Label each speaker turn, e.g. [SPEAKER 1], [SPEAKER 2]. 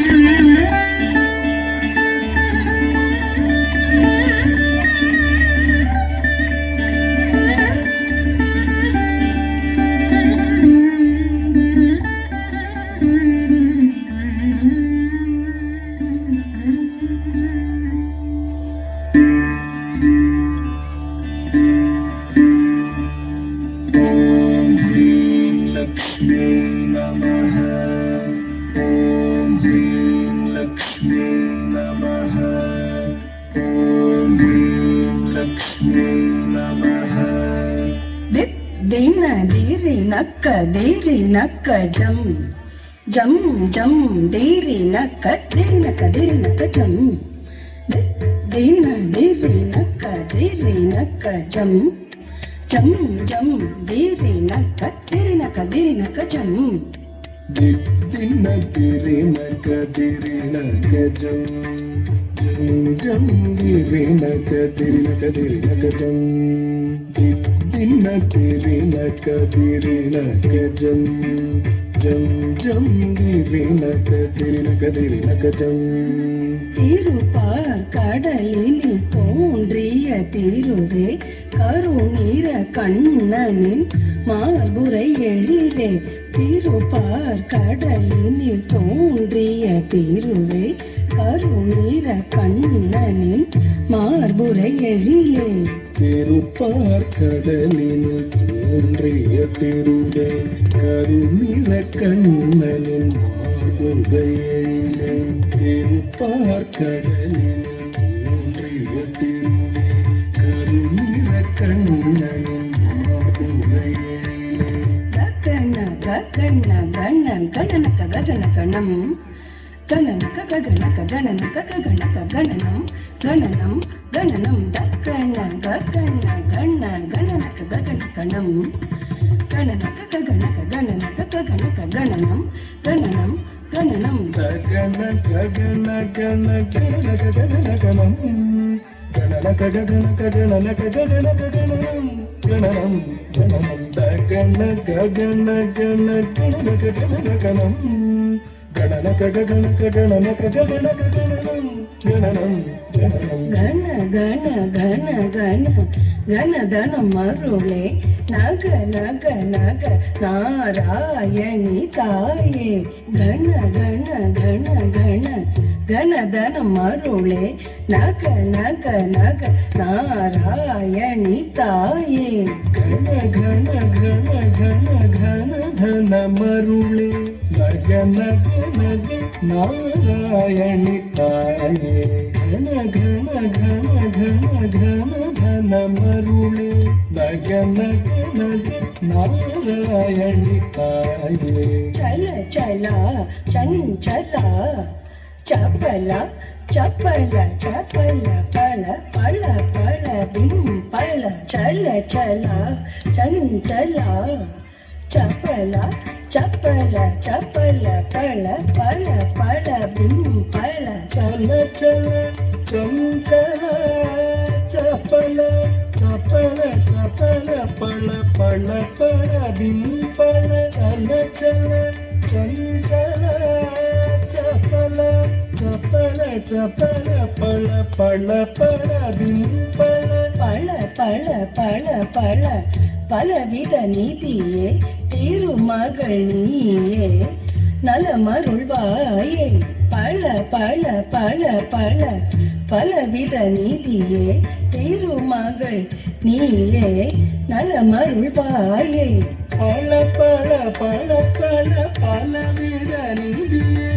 [SPEAKER 1] Mm-hmm. ದಿನ ದೀರಿ ನಕ್ಕ ದೀರಿ ನಕ್ಕ ಜಂ ಜಂ ಜಂ ದೀರಿ ನಕ್ಕ ದಿರಿ ನಕ್ಕ ದಿರಿ ನಕ್ಕ ಜಂ ದಿತ್ ದಿನ ದೀರಿ ನಕ್ಕ ದೀರಿ ನಕ್ಕ ಜಂ ಜಂ ಜಂ ದೀರಿ ನಕ್ಕ ದಿರಿ ನಕ್ಕ ದಿರಿ ನಕ್ಕ ಜಂ
[SPEAKER 2] ದಿನ ತಿರಿನ ಕದಿರಿನ ಗಜಂ ಜಂ ಜಂ ಗಿರಿನ ಕದಿರಿನ ಕದಿರಿನ ಗಜಂ சின்ன திரின கதிரின கஜம் ஜம் ஜம் திரின கதிரின கதிரின கஜம்
[SPEAKER 1] திருப்பார் கடலினில் தோன்றிய திருவே கருநீர கருநீர கண்ணனின் மார்புரை எழிலே. திருப்பார் கடலினில் தோன்றிய திருவே கருநீர கண்ணனின் மார்புரை எழிலே.
[SPEAKER 2] திருப்பார் கடலினில் தோன்றிய திருவே கருநீர கண்ணனின் மார்புரை எழிலே. கண்ண கண்ண
[SPEAKER 1] கண்ண கண்ணன கண்ணம் கணனக ககணக கணனக ககணக கணனம் கணனம் கணனம் தக்கண ககண கண கணனக ககண கணம் கணனக ககணக கணனக ககணக கணனம் கணனம் கணனம் ககண
[SPEAKER 2] ககண கண கணக ககண கணம் கணனக ககண ககணன ககண ககணம் கணனம் கணனம் தகண ககண கண கணக ககண கணம் గణనక గణక గణనక గణనక గణనం గణనం గణ గణ
[SPEAKER 1] గణ గణ గణ ధన మరుళే నగ నగ నగ నారాయణి తాయే. గణ గణ గణ గణ గణ ధన మరుళే నగ నగ నగ నారాయణి తాయే.
[SPEAKER 2] గణ గణ గణ గణ గణ ధన మరుళే ನಗ ನಗ ನಗ ನಾರಾಯಣಿ ತಾಯೇ ಘನ ಘನ ಘನ ಘನ ಘನ ಧನ ಮರುಳೆ ನಗ ನಗ ನಗ ನಾರಾಯಣಿ ತಾಯೇ
[SPEAKER 1] ಚಲ ಚಲ ಚಂಚಲ ಚಪಲ ಚಪಲ ಚಪಲ ಪಳ ಪಳ ಪಳ ಬಿಂಪಳ ಚಲ ಚಲ ಚಂಚಲ ಚಪಲ ಚಪಲ ಚಪಲ ಪಳ ಪಳ ಪಳ ಬಿಂಪಳ
[SPEAKER 2] ಚಲ ಚಲ ಚಂಚಲ ಚಪಲ ಚಪಲ ಚಪಲ ಪಳ ಪಳ ಪಳ ಬಿಂಪಳ ಚಲ ಚಲ ಚಂಚಲ ಚಪಲ பல பல பல பல பல பல
[SPEAKER 1] பல பல பல பல பலவித நீதியே திருமகள் நீயே நலமருள்வாயே பல பல பல பல பலவித நீதியே திருமகள் நீயே நலமருள்வாயே
[SPEAKER 2] பல பல பல பல பலவித நீதியே